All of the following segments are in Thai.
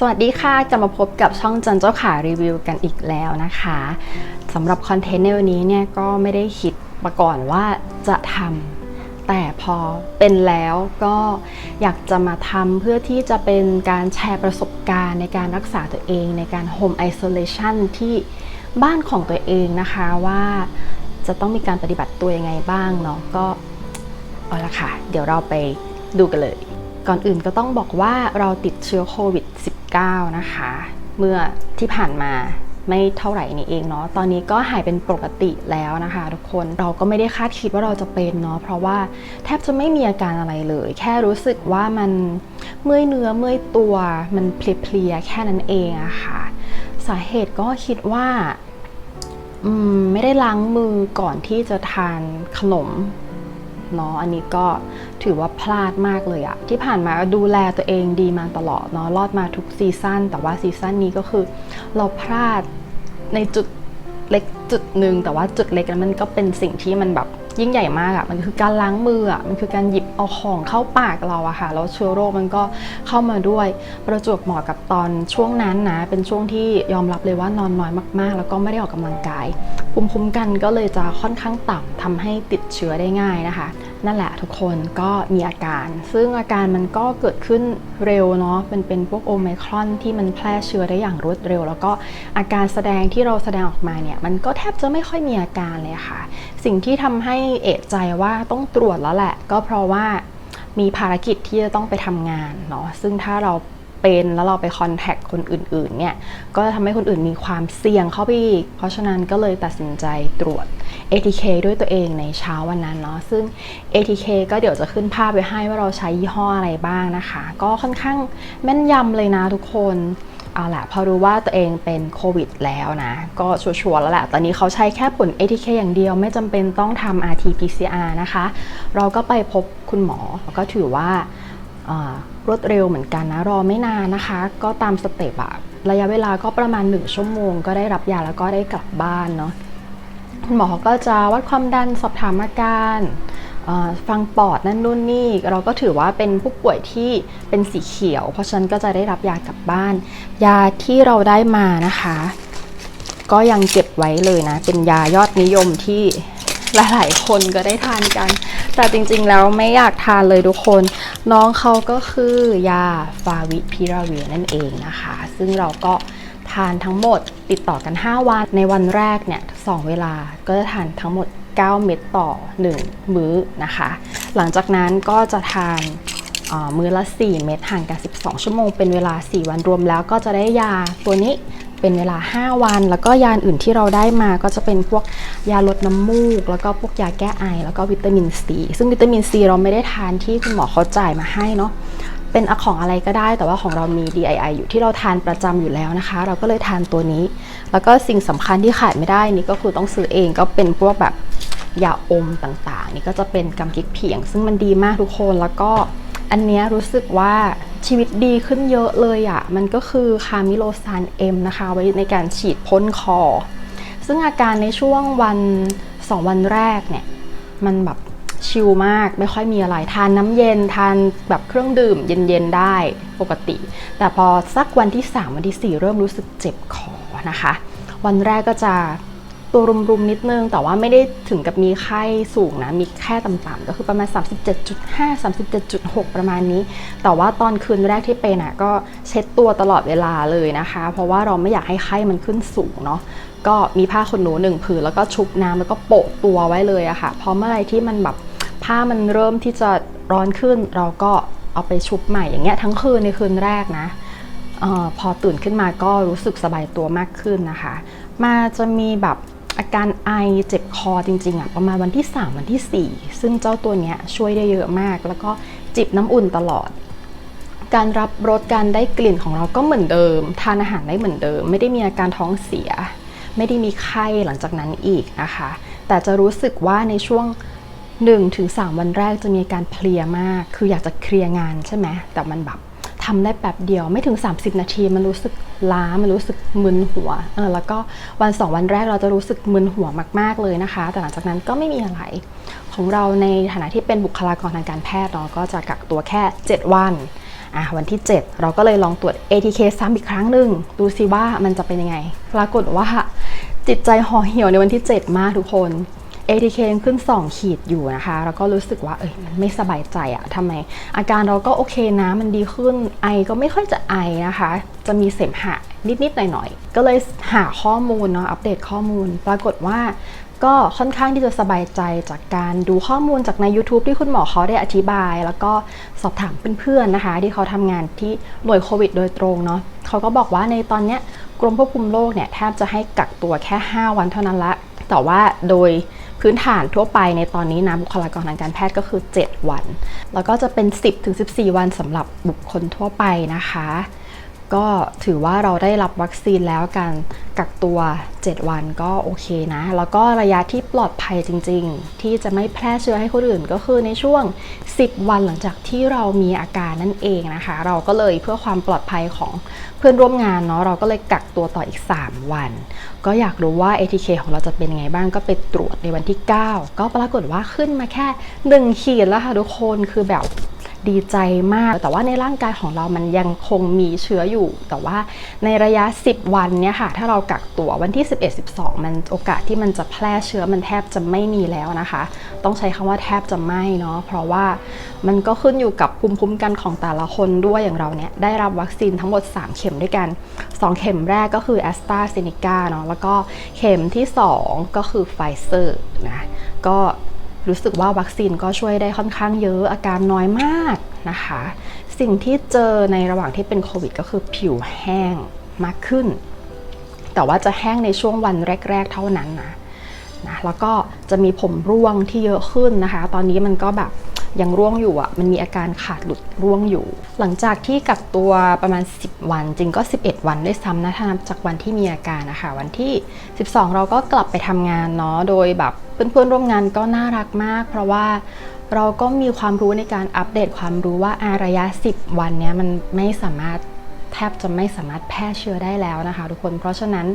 สวัสดีค่ะจะมาพบกับช่องจันเจ้าขารีวิวกันอีกแล้วนะคะสำหรับคอนเทนต์ในวันนี้เนี่ยก็ไม่ได้คิดมาก่อนว่าจะทำแต่พอเป็นแล้วก็อยากจะมาทำเพื่อที่จะเป็นการแชร์ประสบการณ์ในการรักษาตัวเองในการ Home Isolation ที่บ้านของตัวเองนะคะว่าจะต้องมีการปฏิบัติตัวยังไงบ้างเนาะก็เอาละค่ะ เดี๋ยวเราไปดูกันเลย ก่อนอื่นก็ต้องบอกว่าเราติดเชื้อโควิด -19 นะคะ เมื่อที่ผ่านมาไม่เท่าไหร่นี้เองเนาะ ตอนนี้ก็หายเป็นปกติแล้วนะคะ ทุกคน เราก็ไม่ได้คาดคิดว่าเราจะเป็นเนาะ เพราะว่าแทบจะไม่มีอาการอะไรเลย แค่รู้สึกว่ามันเมื่อยเนื้อเมื่อยตัว มันเพลียๆแค่นั้นเองอะค่ะ สาเหตุก็คิดว่าไม่ได้ล้างมือก่อนที่จะทานขนม เนาะอันนี้ก็ถือว่าพลาดมากเลยอะที่ผ่านมาดูแลตัวเองดีมาตลอดเนาะรอดมาทุกซีซั่นแต่ว่าซีซั่นนี้ก็คือ เราพลาดในจุดเล็กจุดหนึ่งแต่ว่าจุดเล็กนั้นมันก็เป็นสิ่งที่มันแบบ ยิ่งใหญ่มากอะมันคือการล้างมืออะมันคือการหยิบเอาของเข้าปากเราอะค่ะแล้วเชื้อโรคมันก็เข้ามาด้วย ประจวบเหมาะกับตอนช่วงนั้นนะ เป็นช่วงที่ยอมรับเลยว่านอนน้อยมากๆ แล้วก็ไม่ได้ออกกำลังกายภูมิคุ้มกันก็เลยจะค่อนข้างต่ำทำให้ติดเชื้อได้ง่ายนะคะ นั่นแหละทุกคนก็มีอาการ ซึ่งอาการมันก็เกิดขึ้นเร็วเนาะเป็นเป็นพวกโอไมครอนที่มันแพร่เชื้อได้อย่างรวดเร็ว แล้วก็อาการแสดงที่เราแสดงออกมาเนี่ยมันก็แทบจะไม่ค่อยมีอาการเลยค่ะ สิ่งที่ทำให้เอะใจว่าต้องตรวจแล้วแหละ ก็เพราะว่ามีภารกิจที่จะต้องไปทำงานเนาะซึ่งถ้าเราเป็นแล้วเราไปคอนแทคคนอื่นๆเนี่ยก็จะทำให้คนอื่นมีความเสี่ยงเข้าไปอีก เพราะฉะนั้นก็เลยตัดสินใจตรวจ ATK ด้วยตัวเองในเช้าวันนั้นเนาะซึ่ง ATK ก็เดี๋ยวจะขึ้นภาพไว้ให้ว่าเราใช้ยี่ห้ออะไรบ้างนะคะ ก็ค่อนข้างแม่นยำเลยนะทุกคนเอาละพอรู้ว่าตัวเองเป็นโควิดแล้วนะ ก็ชัวร์แล้วแหละ ตอนนี้เขาใช้แค่ผล ATK อย่างเดียวไม่จำเป็นต้องทำ RT-PCR นะคะ เราก็ไปพบคุณหมอก็ถือว่าอ่ารวดเร็วเหมือนกันนะ รอไม่นานนะคะ ก็ตามสเต็ปอะระยะเวลาก็ประมาณ 1 ชั่วโมง ก็ได้รับยาแล้วก็ได้กลับบ้านเนาะ คุณหมอเขาก็จะวัดความดันสอบถามอาการฟังปอดนั่นนู่นนี่เราก็ถือว่าเป็นผู้ป่วยที่เป็นสีเขียว เพราะฉะนั้นก็จะได้รับยากลับบ้าน ยาที่เราได้มานะคะ ก็ยังเก็บไว้เลยนะ เป็นยายอดนิยมที่หลายๆคนก็ได้ทานกัน แต่จริงๆแล้วไม่อยากทานเลยทุกคน น้องเขาก็คือยาฟาวิพิราเวียนั่นเองนะคะ ซึ่งเราก็ทานทั้งหมด ติดต่อกัน 5 วัน ในวันแรกเนี่ยสองเวลาก็จะทานทั้งหมด 9 เม็ดต่อ 1 มื้อนะคะ หลังจากนั้นก็จะทานอ่ามื้อละ 4 เม็ดห่างกัน 12 ชั่วโมงเป็นเวลา 4 วันรวมแล้วก็จะได้ยาตัวนี้ เป็นเวลา 5 วัน แล้วก็ยาอื่นที่เราได้มาก็จะเป็นพวกยาลดน้ำมูก แล้วก็พวกยาแก้ไอ แล้วก็วิตามินซีซึ่งวิตามินซีเราไม่ได้ทานที่คุณหมอเขาจ่ายมาให้เนาะเป็นอของอะไรก็ได้ แต่ว่าของเรามี DII อยู่ที่เราทานประจำอยู่แล้วนะคะ เราก็เลยทานตัวนี้ แล้วก็สิ่งสำคัญที่ขาดไม่ได้นี่ก็คือต้องซื้อเองก็เป็นพวกแบบยาอมต่างๆ นี่ก็จะเป็นกำกิกเพียง ซึ่งมันดีมากทุกคนแล้วก็ อันนี้รู้สึกว่าชีวิตดีขึ้นเยอะเลยอะ่ะ มันก็คือคามิโลซานเอ็มนะคะ ไว้ในการฉีดพ่นคอ ซึ่งอาการในช่วงวันสองวันแรกเนี่ย มันแบบชิลมากไม่ค่อยมีอะไร ทานน้ำเย็นทานแบบเครื่องดื่มเย็นๆได้ปกติ แต่พอสักวันที่ 3 วันที่ 4 เริ่มรู้สึกเจ็บคอนะคะ วันแรกก็จะ ตัวรุมๆนิดนึง แต่ว่าไม่ได้ถึงกับมีไข้สูงนะ มีแค่ต่ำๆก็คือประมาณ 37.5 37.6 ประมาณนี้ แต่ว่าตอนคืนแรกที่เป็นอะก็เช็ดตัวตลอดเวลาเลยนะคะ เพราะว่าเราไม่อยากให้ไข้มันขึ้นสูงเนาะก็มีผ้าขนหนูหนึ่งผืนแล้วก็ชุบน้ำแล้วก็โปะตัวไว้เลยอะค่ะ เพราะเมื่อไรที่มันแบบผ้ามันเริ่มที่จะร้อนขึ้น เราก็เอาไปชุบใหม่อย่างเงี้ยทั้งคืนในคืนแรกนะออพอตื่นขึ้นมาก็รู้สึกสบายตัวมากขึ้นนะคะ มาจะมีแบบ อาการไอเจ็บคอจริงๆอะประมาณวันที่ 3 วันที่ 4 ซึ่งเจ้าตัวเนี้ยช่วยได้เยอะมาก แล้วก็จิบน้ำอุ่นตลอด การรับรสการได้กลิ่นของเราก็เหมือนเดิม ทานอาหารได้เหมือนเดิม ไม่ได้มีอาการท้องเสีย ไม่ได้มีไข้หลังจากนั้นอีกนะคะ แต่จะรู้สึกว่าในช่วง1-3ถึง3วันแรกจะมีอาการเพลียมาก คืออยากจะเคลียร์งานใช่ไหมแต่มันแบบ ทำได้แป๊บเดียวไม่ถึง 30 นาที มันรู้สึกล้ามันรู้สึกมึนหัวเออแล้วก็วัน 2 วันแรกเราจะรู้สึกมึนหัวมาก ๆเลยนะคะ แต่หลังจากนั้นก็ไม่มีอะไร ของเราในฐานะที่เป็นบุคลากรทางการแพทย์เราก็จะกักตัวแค่ 7 วันอะวันที่ 7 เราก็เลยลองตรวจ ATK ซ้ำอีกครั้งหนึ่งดูซิว่ามันจะเป็นยังไง ปรากฏว่าจิตใจห่อเหี่ยวในวันที่ 7 มากทุกคน ATK ยังขึ้น 2 ขีดอยู่นะคะ แล้วก็รู้สึกว่าเอ้ยมันไม่สบายใจอะทำไม อาการเราก็โอเคนะ มันดีขึ้นไอก็ไม่ค่อยจะไอนะคะ จะมีเสมหะนิดๆหน่อยๆ ก็เลยหาข้อมูลเนาะอัปเดตข้อมูล ปรากฏว่าก็ค่อนข้างที่จะสบายใจจากการดูข้อมูลจากใน YouTube ที่คุณหมอเขาได้อธิบาย แล้วก็สอบถามเพื่อนๆนะคะ ที่เขาทำงานที่หน่วยโควิดโดยตรงเนาะเขาก็บอกว่าในตอนเนี้ยกรมควบคุมโรคเนี่ยแทบจะให้กักตัวแค่ 5 วันเท่านั้นละ แต่ว่าโดย พื้นฐานทั่วไปในตอนนี้นะบุคลากรทางการแพทย์ก็คือ 7 วัน แล้วก็จะเป็น 10-14 วันสำหรับบุคคลทั่วไปนะคะ ก็ถือว่าเราได้รับวัคซีนแล้วการกักตัว 7 วันก็โอเคนะ แล้วก็ระยะที่ปลอดภัยจริง ๆ ที่จะไม่แพร่เชื้อให้คนอื่นก็คือในช่วง 10 วันหลังจากที่เรามีอาการนั่นเองนะคะ เราก็เลยเพื่อความปลอดภัยของเพื่อนร่วมงานเนาะเราก็เลยกักตัวต่ออีก 3 วัน ก็อยากรู้ว่า ATK ของเราจะเป็นไงบ้างก็ไปตรวจในวันที่ 9 ก็ปรากฏว่าขึ้นมาแค่ 1 ขีดแล้วค่ะทุกคนคือแบบ ดีใจมาก แต่ว่าในร่างกายของเรามันยังคงมีเชื้ออยู่ แต่ว่าในระยะ 10 วันเนี่ยค่ะ ถ้าเรากักตัววันที่ 11 12 มันโอกาสที่มันจะแพร่เชื้อมันแทบจะไม่มีแล้วนะคะ ต้องใช้คำว่าแทบจะไม่เนาะ เพราะว่ามันก็ขึ้นอยู่กับภูมิคุ้มกันของแต่ละคนด้วยอย่างเราเนี่ยได้รับวัคซีนทั้งหมด 3 เข็มด้วยกัน 2 เข็มแรกก็คือ a s t r a z เซ e c a เนาะ แล้วก็เข็มที่ 2 ก็คือ Pfizer นะ ก็ รู้สึกว่าวัคซีนก็ช่วยได้ค่อนข้างเยอะอาการน้อยมากนะคะ สิ่งที่เจอในระหว่างที่เป็นโควิด ก็คือผิวแห้งมากขึ้น แต่ว่าจะแห้งในช่วงวันแรก ๆ เท่านั้นนะนะแล้วก็จะมีผมร่วงที่เยอะขึ้นนะคะ ตอนนี้มันก็แบบยังร่วงอยู่อะ มันมีอาการขาดหลุดร่วงอยู่ หลังจากที่กักตัวประมาณ 10 วัน จริงก็ 11 วันด้วยซ้ำนะถ้านับจากวันที่มีอาการนะคะ วันที่ 12 เราก็กลับไปทำงานเนาะ โดยแบบ เพื่อนๆร่วมงานก็น่ารักมาก เพราะว่าเราก็มีความรู้ในการอัปเดตความรู้ว่าอาระยะ 10 วันเนี้ยมันไม่สามารถ แทบจะไม่สามารถแพร่เชื้อได้แล้วนะคะ ทุกคนเพราะฉะนั้น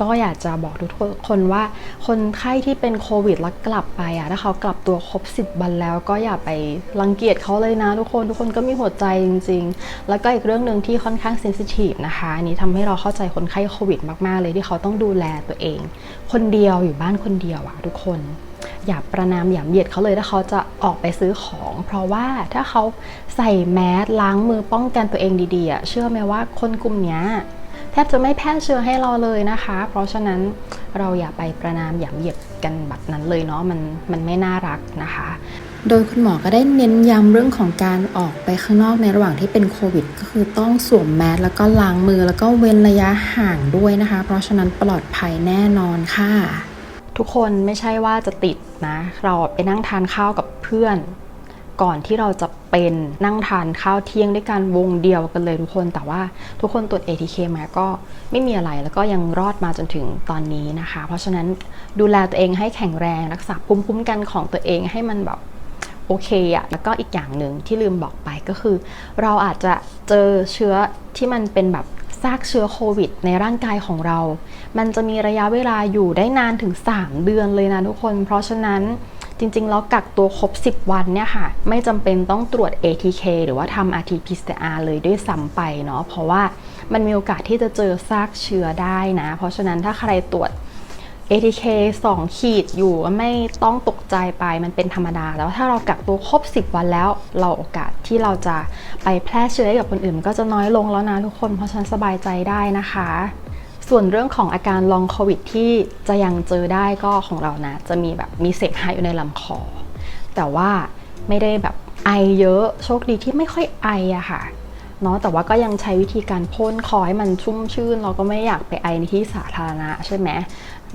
ก็อยากจะบอกทุกคนว่าคนไข้ที่เป็นโควิดแล้วกลับไปอะถ้าเขากลับตัวครบ 10 วันแล้ว ก็อย่าไปรังเกียจเขาเลยนะ ทุกคนทุกคนก็มีหัวใจจริง ๆ แล้วก็อีกเรื่องหนึ่งที่ค่อนข้างเซนซิทีฟนะคะอันนี้ทำให้เราเข้าใจคนไข้โควิดมากๆ เลยที่เขาต้องดูแลตัวเอง คนเดียวอยู่บ้านคนเดียวอะทุกคน อย่าประนามอย่าเบียดเขาเลยถ้าเขาจะออกไปซื้อของ เพราะว่าถ้าเขาใส่แมสล้างมือป้องกันตัวเองดีๆอะเชื่อไหมว่าคนกลุ่มนี้แทบจะไม่แพร่เชื้อให้เราเลยนะคะ เพราะฉะนั้นเราอย่าไปประนามอย่าเบียดกันแบบนั้นเลยเนาะมันมันไม่น่ารักนะคะ โดยคุณหมอก็ได้เน้นย้ำเรื่องของการออกไปข้างนอกในระหว่างที่เป็นโควิด ก็คือต้องสวมแมสแล้วก็ล้างมือแล้วก็เว้นระยะห่างด้วยนะคะ เพราะฉะนั้นปลอดภัยแน่นอนค่ะ ทุกคนไม่ใช่ว่าจะติดนะ เราไปนั่งทานข้าวกับเพื่อน ก่อนที่เราจะเป็นนั่งทานข้าวเที่ยงด้วยกันวงเดียวกันเลยทุกคน แต่ว่าทุกคนตรวจ ATK มาก็ไม่มีอะไรแล้วก็ยังรอดมาจนถึงตอนนี้นะคะ เพราะฉะนั้นดูแลตัวเองให้แข็งแรงรักษาภูมิคุ้มกันของตัวเองให้มันแบบโอเคอะแล้วก็อีกอย่างหนึ่งที่ลืมบอกไปก็คือ เราอาจจะเจอเชื้อที่มันเป็นแบบ ซากเชื้อโควิด ในร่างกายของเรา มันจะมีระยะเวลาอยู่ได้นานถึง 3 เดือนเลยนะทุกคน เพราะฉะนั้นจริงๆ แล้วกักตัวครบ 10 วันเนี่ยค่ะ ไม่จำเป็นต้องตรวจ ATK หรือว่าทำ RT-PCR เลยด้วยซ้ำไปเนาะเพราะว่ามันมีโอกาสที่จะเจอซากเชื้อได้นะ เพราะฉะนั้นถ้าใครตรวจ ATK 2 ขีดอยู่ไม่ต้องตกใจไปมันเป็นธรรมดา แล้วถ้าเรากักตัวครบ 10 วันแล้วเราโอกาสที่เราจะไปแพร่เชื้อให้กับคนอื่น ก็จะน้อยลงแล้วนะทุกคนเพราะฉันสบายใจได้นะคะ ส่วนเรื่องของอาการลองโควิดที่จะยังเจอได้ก็ของเรานะ จะมีแบบมีเสมหะอยู่ในลำคอ แต่ว่าไม่ได้แบบไอเยอะโชคดีที่ไม่ค่อยไออะค่ะเนาะแต่ว่าก็ยังใช้วิธีการพ่นคอให้มันชุ่มชื่น เราก็ไม่อยากไปไอในที่สาธารณะใช่ไหม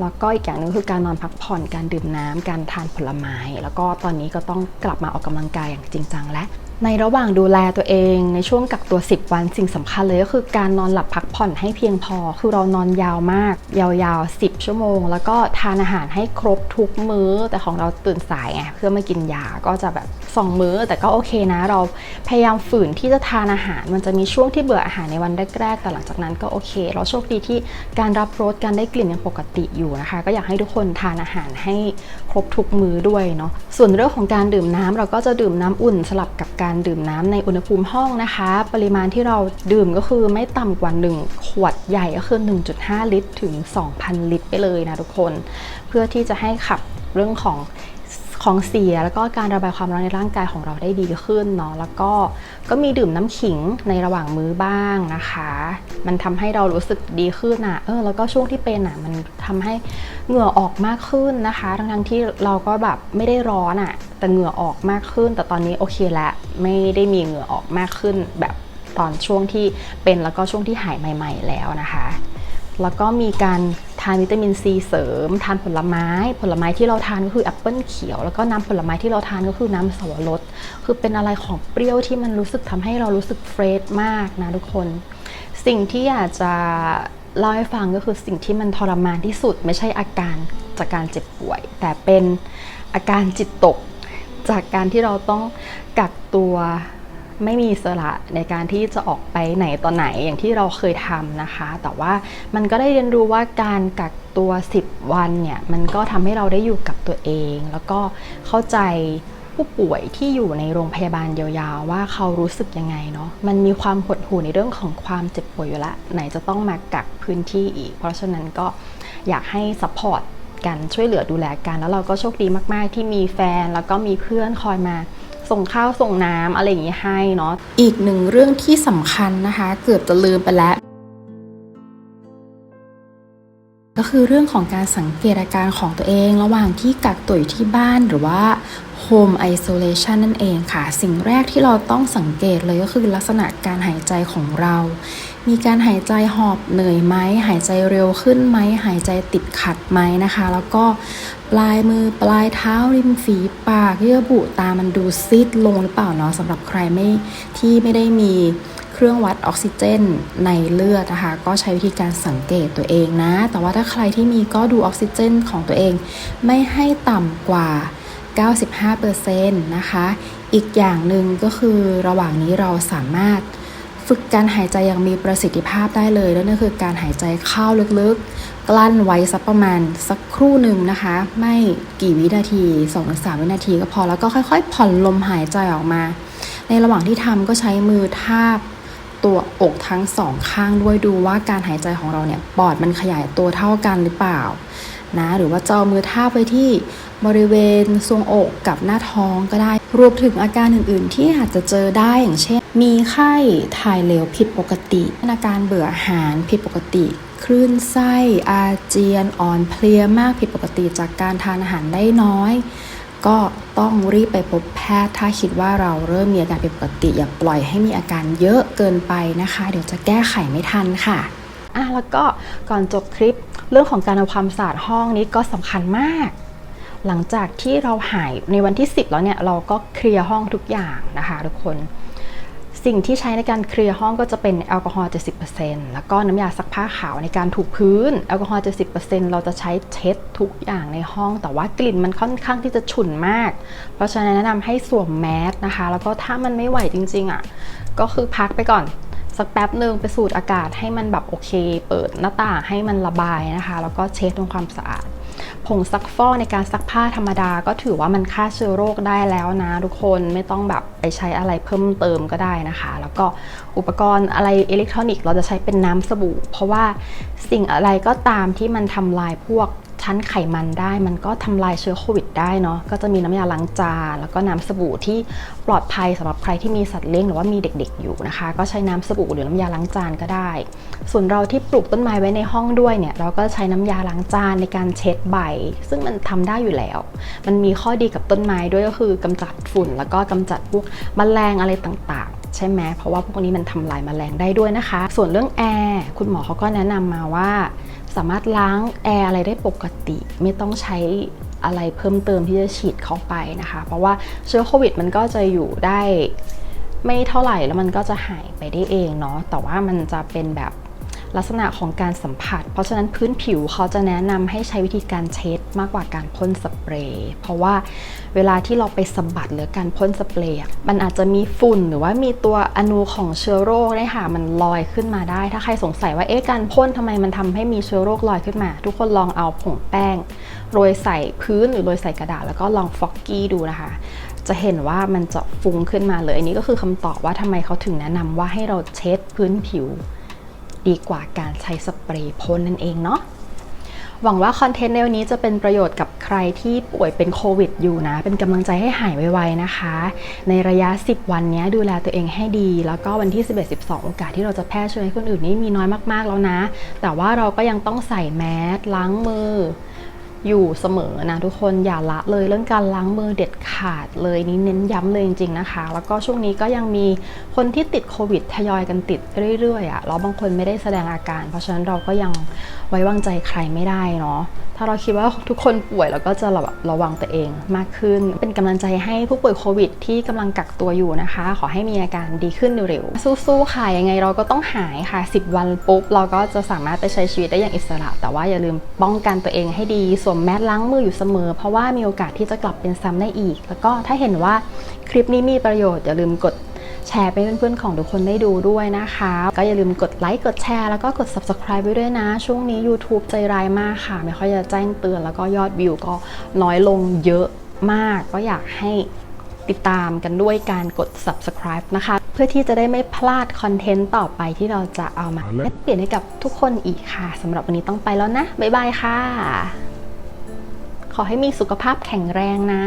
แล้วก็อีกอย่างหนึ่งคือการนอนพักผ่อนการดื่มน้ำการทานผลไม้ แล้วก็ตอนนี้ก็ต้องกลับมาออกกำลังกายอย่างจริงจังและ ในระหว่างดูแลตัวเองในช่วงกักตัว 10 วันสิ่งสำคัญเลยก็คือการนอนหลับพักผ่อนให้เพียงพอ คือเรานอนยาวมาก ยาวๆ 10 ชั่วโมง แล้วก็ทานอาหารให้ครบทุกมื้อ แต่ของเราตื่นสายไงเพื่อมากินยาก็จะแบบ2มื้อ แต่ก็โอเคนะ เราพยายามฝืนที่จะทานอาหาร มันจะมีช่วงที่เบื่ออาหารในวันแรกๆแต่หลังจากนั้นก็โอเค เราโชคดีที่การรับรสการได้กลิ่นยังปกติอยู่นะคะ ก็อยากให้ทุกคนทานอาหารให้ครบทุกมื้อด้วยเนาะส่วนเรื่องของการดื่มน้ำเราก็จะดื่มน้ำอุ่นสลับกับการการดื่มน้ำในอุณหภูมิห้องนะคะ ปริมาณที่เราดื่มก็คือไม่ต่ำกว่า 1 ขวดใหญ่ก็คือ 1.5 ลิตร ถึง 2,000 ลิตร ไปเลยนะทุกคน เพื่อที่จะให้ขับเรื่องของของเสียแล้วก็การระบายความร้อนในร่างกายของเราได้ดีขึ้นเนาะแล้วก็ก็มีดื่มน้ำขิงในระหว่างมื้อบ้างนะคะ มันทำให้เรารู้สึกดีขึ้นอะเออแล้วก็ช่วงที่เป็นอะมันทำให้เหงื่อออกมากขึ้นนะคะ ทั้งทั้งๆที่เราก็แบบไม่ได้ร้อนอะแต่เหงื่อออกมากขึ้น แต่ตอนนี้โอเคแล้ว ไม่ได้มีเหงื่อออกมากขึ้น แบบตอนช่วงที่เป็นแล้วก็ช่วงที่หายใหม่ ๆ แล้วนะคะ แล้วก็มีการทานวิตามินซีเสริม ทานผลไม้ ผลไม้ที่เราทานก็คือแอปเปิลเขียว แล้วก็น้ำผลไม้ที่เราทานก็คือน้ำสวรสคือเป็นอะไรของเปรี้ยวที่มันรู้สึกทำให้เรารู้สึกเฟรชมากนะทุกคน สิ่งที่อยากจะเล่าให้ฟังก็คือสิ่งที่มันทรมานที่สุด ไม่ใช่อาการจากการเจ็บป่วย แต่เป็นอาการจิตตกจากการที่เราต้อง กักตัวไม่มีสระในการที่จะออกไปไหนต่อไหนอย่างที่เราเคยทำนะคะ แต่ว่ามันก็ได้เรียนรู้ว่าการกักตัว 10 วันเนี่ยมันก็ทำให้เราได้อยู่กับตัวเอง แล้วก็เข้าใจผู้ป่วยที่อยู่ในโรงพยาบาลยาวๆ ว่าเขารู้สึกยังไงเนาะมันมีความหดหู่ในเรื่องของความเจ็บป่วยอยู่ละไหนจะต้องมากักพื้นที่อีก เพราะฉะนั้นก็อยากให้ซัพพอร์ตกันช่วยเหลือดูแลกัน แล้วเราก็โชคดีมากๆ ที่มีแฟนแล้วก็มีเพื่อนคอยมา ส่งข้าวส่งน้ำอะไรอย่างนี้ให้เนาะอีกหนึ่งเรื่องที่สำคัญนะคะ เกือบจะลืมไปแล้วก็คือเรื่องของการสังเกตอาการของตัวเองระหว่างที่กักตัวอยู่ที่บ้านหรือว่า Home Isolation นั่นเองค่ะ สิ่งแรกที่เราต้องสังเกตเลยก็คือลักษณะการหายใจของเรา มีการหายใจหอบเหนื่อยไหม หายใจเร็วขึ้นไหม หายใจติดขัดไหมนะคะ แล้วก็ ปลายมือปลายเท้าริมฝีปากเยื่อบุตามันดูซีดลงหรือเปล่าเนาะสำหรับใครไม่ที่ไม่ได้มีเครื่องวัดออกซิเจนในเลือดนะคะก็ใช้วิธีการสังเกตตัวเองนะ แต่ว่าถ้าใครที่มีก็ดูออกซิเจนของตัวเอง ไม่ให้ต่ำกว่า 95%นะคะ อีกอย่างหนึ่งก็คือระหว่างนี้เราสามารถฝึกการหายใจอย่างมีประสิทธิภาพได้เลยแล้วนั่นคือการหายใจเข้าลึกๆ กลั้นไว้สักประมาณสักครู่หนึ่งนะคะ ไม่กี่วินาที2-3วินาทีก็พอแล้วก็ค่อย ๆ ผ่อนลมหายใจออกมา ในระหว่างที่ทำก็ใช้มือทาบตัวอกทั้งสองข้างด้วยดูว่าการหายใจของเราเนี่ยปอดมันขยายตัวเท่ากันหรือเปล่านะหรือว่าจะเอามือทาบไปที่บริเวณทรวงอกกับหน้าท้องก็ได้ รวมถึงอาการอื่นๆ ที่อาจจะเจอได้อย่างเช่น มีไข้ถ่ายเหลวผิดปกติ อาการเบื่ออาหารผิดปกติ คลื่นไส้อาเจียนอ่อนเพลียมากผิดปกติจากการทานอาหารได้น้อย ก็ต้องรีบไปพบแพทย์ ถ้าคิดว่าเราเริ่มมีอาการผิดปกติอย่าปล่อยให้มีอาการเยอะเกินไปนะคะ เดี๋ยวจะแก้ไขไม่ทันค่ะอะแล้วก็ก่อนจบคลิปเรื่องของการทำความสะอาดห้องนี้ก็สำคัญมากหลังจากที่เราหายในวันที่ 10 แล้วเนี่ย เราก็เคลียร์ห้องทุกอย่างนะคะทุกคน สิ่งที่ใช้ในการเคลียร์ห้องก็จะเป็นแอลกอฮอล์ 70%แล้วก็น้ำยาซักผ้าขาวในการถูพื้น แอลกอฮอล์ 70%เราจะใช้เช็ดทุกอย่างในห้อง แต่ว่ากลิ่นมันค่อนข้างที่จะฉุนมาก เพราะฉะนั้นแนะนำให้สวมแมสนะคะ แล้วก็ถ้ามันไม่ไหวจริงๆอะ ก็คือพักไปก่อนสักแป๊บหนึ่งไปสูดอากาศให้มันแบบโอเค เปิดหน้าต่างให้มันระบายนะคะ แล้วก็เช็ดทำความสะอาด ผงซักฟอกในการซักผ้าธรรมดา ก็ถือว่ามันฆ่าเชื้อโรคได้แล้วนะทุกคนไม่ต้องแบบไปใช้อะไรเพิ่มเติมก็ได้นะคะ แล้วก็อุปกรณ์อะไรอิเล็กทรอนิกส์เราจะใช้เป็นน้ำสบู่ เพราะว่าสิ่งอะไรก็ตามที่มันทำลายพวก ชั้นไขมันได้มันก็ทำลายเชื้อโควิดได้เนาะก็จะมีน้ำยาล้างจานแล้วก็น้ำสบู่ที่ปลอดภัยสำหรับใครที่มีสัตว์เลี้ยงหรือว่ามีเด็กๆอยู่นะคะ ก็ใช้น้ำสบู่หรือน้ำยาล้างจานก็ได้ ส่วนเราที่ปลูกต้นไม้ไว้ในห้องด้วยเนี่ยเราก็ใช้น้ำยาล้างจานในการเช็ดใบ ซึ่งมันทำได้อยู่แล้ว มันมีข้อดีกับต้นไม้ด้วยก็คือกำจัดฝุ่น แล้วก็กำจัดพวกแมลงอะไรต่างๆใช่ไหมเพราะว่าพวกนี้มันทำลายแมลงได้ด้วยนะคะ ส่วนเรื่องแอร์ คุณหมอเขาก็แนะนำมาว่า สามารถล้างแอร์อะไรได้ปกติ ไม่ต้องใช้อะไรเพิ่มเติมที่จะฉีดเข้าไปนะคะ เพราะว่าเชื้อโควิดมันก็จะอยู่ได้ไม่เท่าไหร่แล้วมันก็จะหายไปได้เองเนาะแต่ว่ามันจะเป็นแบบ ลักษณะของการสัมผัส เพราะฉะนั้นพื้นผิวเขาจะแนะนำให้ใช้วิธีการเช็ดมากกว่าการพ่นสเปรย์ เพราะว่าเวลาที่เราไปสัมผัสหรือการพ่นสเปรย์มันอาจจะมีฝุ่นหรือว่ามีตัวอนูของเชื้อโรคเนี่ยค่ะมันลอยขึ้นมาได้ ถ้าใครสงสัยว่าเอ๊ะการพ่นทำไมมันทำให้มีเชื้อโรคลอยขึ้นมา ทุกคนลองเอาผงแป้งโรยใส่พื้นหรือโรยใส่กระดาษแล้วก็ลองฟอกกี้ดูนะคะจะเห็นว่ามันจะฟุ้งขึ้นมาเลยอันนี้ก็คือคำตอบว่าทำไมเขาถึงแนะนำว่าให้เราเช็ดพื้นผิว ดีกว่าการใช้สเปรย์พ่นนั่นเองเนาะหวังว่าคอนเทนต์ในวันนี้จะเป็นประโยชน์กับใครที่ป่วยเป็นโควิดอยู่นะ เป็นกำลังใจให้หายไวๆนะคะ ในระยะ 10 วันนี้ดูแลตัวเองให้ดี แล้วก็วันที่ 11-12 โอกาสที่เราจะแพร่เชื้อให้คนอื่นนี่มีน้อยมากๆแล้วนะ แต่ว่าเราก็ยังต้องใส่แมสล้างมือ อยู่เสมอนะทุกคนอย่าละเลยเรื่องการล้างมือเด็ดขาดเลยนี่เน้นย้ำเลยจริงๆนะคะ แล้วก็ช่วงนี้ก็ยังมีคนที่ติดโควิดทยอยกันติดเรื่อยๆอะ่ะแล้วบางคนไม่ได้แสดงอาการ เพราะฉะนั้นเราก็ยัง ไว้วางใจใครไม่ได้เนาะถ้าเราคิดว่าทุกคนป่วยเราก็จะระวังระวังตัวเองมากขึ้น เป็นกำลังใจให้ผู้ป่วยโควิด ที่กำลังกักตัวอยู่นะคะ ขอให้มีอาการดีขึ้นเร็วๆสู้ๆค่ะยังไงเราก็ต้องหายค่ะ 10 วันปุ๊บเราก็จะสามารถไปใช้ชีวิตได้อย่างอิสระ แต่ว่าอย่าลืมป้องกันตัวเองให้ดีสวมแมสล้างมืออยู่เสมอ เพราะว่ามีโอกาสที่จะกลับเป็นซ้ำได้อีก แล้วก็ถ้าเห็นว่าคลิปนี้มีประโยชน์อย่าลืมกด แชร์ไปให้เพื่อนๆของทุกคนได้ดูด้วยนะคะ ก็อย่าลืมกดไลค์กดแชร์แล้วก็กด subscribe ไว้ด้วยนะ ช่วงนี้ YouTube ใจร้ายมากค่ะ ไม่ค่อยจะแจ้งเตือนแล้วก็ยอดวิวก็น้อยลงเยอะมาก ก็อยากให้ติดตามกันด้วยการกด subscribe นะคะ เพื่อที่จะได้ไม่พลาดคอนเทนต์ต่อไปที่เราจะเอามาแลกเปลี่ยนให้กับทุกคนอีกค่ะสำหรับวันนี้ต้องไปแล้วนะ บ๊ายบายค่ะ ขอให้มีสุขภาพแข็งแรงนะ